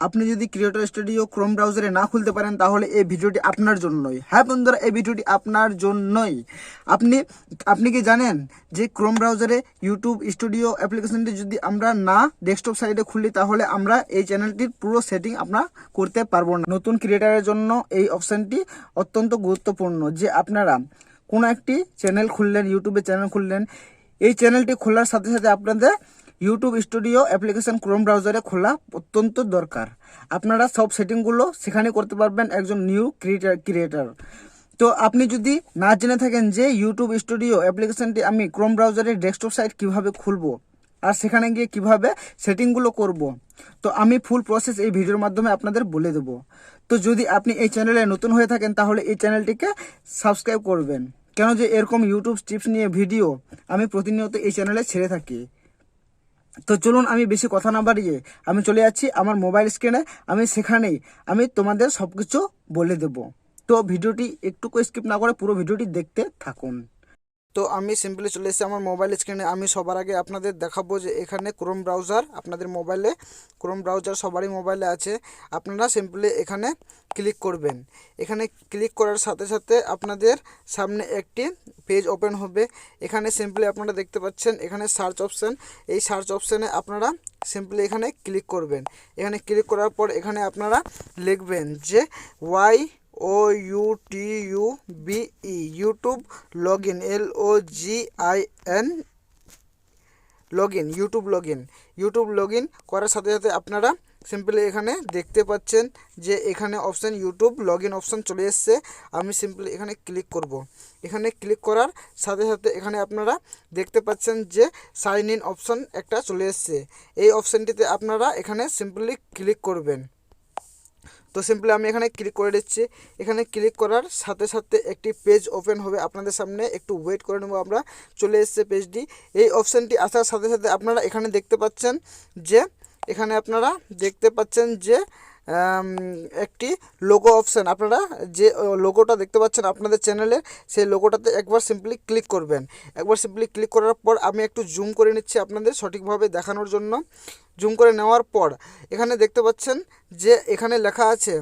আপনি যদি creator studio Chrome ব্রাউজারে না খুলতে পারেন, তাহলে এই ভিডিওটি আপনার জন্যই। হ্যাঁ বন্ধুরা, এই ভিডিওটি আপনার জন্যই। আপনি আপনি কি জানেন যে ক্রোম ব্রাউজারে ইউটিউব স্টুডিও অ্যাপ্লিকেশনটি যদি আমরা না ডেস্কটপ সাইডে খুলি, তাহলে আমরা এই চ্যানেলটির পুরো সেটিং আমরা করতে পারব না। নতুন ক্রিয়েটারের জন্য এই অপশানটি অত্যন্ত গুরুত্বপূর্ণ যে আপনারা কোনো একটি চ্যানেল খুললেন ইউটিউবে চ্যানেল খুললেন, এই চ্যানেলটি খোলার সাথে সাথে আপনাদের ইউটিউব স্টুডিও অ্যাপ্লিকেশন ক্রোম ব্রাউজারে খোলা অত্যন্ত দরকার। আপনারা সব সেটিংগুলো সেখানে করতে পারবেন একজন নিউ ক্রিয়েটার ক্রিয়েটার তো আপনি যদি না জেনে থাকেন যে ইউটিউব স্টুডিও অ্যাপ্লিকেশনটি আমি ক্রোম ব্রাউজারে ডেস্কটপ সাইট কীভাবে খুলবো আর সেখানে গিয়ে কীভাবে সেটিংগুলো করব, তো আমি ফুল প্রসেস এই ভিডিওর মাধ্যমে আপনাদের বলে দেবো। তো যদি আপনি এই চ্যানেলে নতুন হয়ে থাকেন, তাহলে এই চ্যানেলটিকে সাবস্ক্রাইব করবেন। কেন যে এরকম ইউটিউব টিপস নিয়ে ভিডিও আমি প্রতিনিয়ত এই চ্যানেলে ছেড়ে থাকি। তো চলুন আমি বেশি কথা না বাড়িয়ে আমি চলে যাচ্ছি আমার মোবাইল স্ক্রিনে আমি সেখানেই। আমি তোমাদের সব কিছু বলে দেব। তো ভিডিওটি একটুকু স্কিপ না করে পুরো ভিডিওটি দেখতে থাকুন। তো আমি সিম্পলি চলে এসেছি আমার মোবাইল স্ক্রিনে আমি সবার আগে আপনাদের দেখাবো যে এখানে ক্রোম ব্রাউজার আপনাদের মোবাইলে ক্রোম ব্রাউজার সবারই মোবাইলে আছে। আপনারা সিম্পলি এখানে ক্লিক করবেন। এখানে ক্লিক করার সাথে সাথে আপনাদের সামনে একটি পেজ ওপেন হবে। এখানে সিম্পলি আপনারা দেখতে পাচ্ছেন, এখানে সার্চ অপশান এই সার্চ অপশানে আপনারা সিম্পলি এখানে ক্লিক করবেন। এখানে ক্লিক করার পর এখানে আপনারা লিখবেন যে Y O U T U B E YouTube log in L O G I N log in YouTube log in YouTube log in করার সাথে সাথে আপনারা সিম্পলি এখানে দেখতে পাচ্ছেন যে এখানে option YouTube log in option চলে এসছে। আমি সিম্পলি এখানে ক্লিক করব। এখানে ক্লিক করার সাথে সাথে এখানে আপনারা দেখতে পাচ্ছেন যে সাইন ইন অপশান একটা চলে এসছে। এই অপশানটিতে আপনারা এখানে সিম্পলি ক্লিক করবেন। তো সিম্পলি আমি এখানে ক্লিক করে দিচ্ছি। এখানে ক্লিক করার সাথে সাথে একটি পেজ ওপেন হবে আপনাদের সামনে। একটু ওয়েট করে নেব আমরা। চলে এসছে পেজটি এই অপশানটি আসার সাথে সাথে আপনারা এখানে দেখতে পাচ্ছেন যে এখানে আপনারা দেখতে পাচ্ছেন যে একটি লোগো অপশান আপনারা যে লোগোটা দেখতে পাচ্ছেন আপনাদের চ্যানেলে সেই লোগোটাতে একবার সিম্পলি ক্লিক করবেন। একবার সিম্পলি ক্লিক করার পর আমি একটু জুম করে নিচ্ছি আপনাদের সঠিকভাবে দেখানোর জন্য। জুম করে নেওয়ার পর, এখানে দেখতে পাচ্ছেন যে, এখানে লেখা আছে,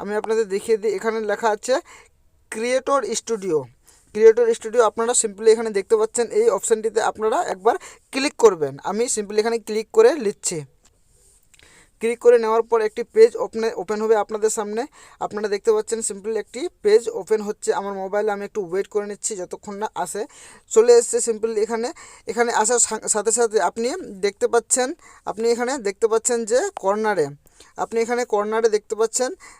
আমি আপনাদের দেখিয়ে দিই, এখানে লেখা আছে ক্রিয়েটর স্টুডিও ক্রিয়েটর স্টুডিও আপনারা সিম্পলি এখানে দেখতে পাচ্ছেন, এই অপশানটিতে আপনারা একবার ক্লিক করবেন। আমি সিম্পলি এখানে ক্লিক করে নিচ্ছি ক্লিক করে নেওয়ার পর একটি পেজ ওপেন ওপেন হবে আপনাদের সামনে। আপনারা দেখতে পাচ্ছেন সিম্পলি একটি পেজ ওপেন হচ্ছে। আমার মোবাইলে আমি একটু ওয়েট করে নিচ্ছি, যতক্ষণ না আসে। চলে এসছে সিম্পলি এখানে। এখানে আসার সাথে সাথে আপনি দেখতে পাচ্ছেন, আপনি এখানে দেখতে পাচ্ছেন যে কর্নারে আপনি এখানে কর্নারে দেখতে পাচ্ছেন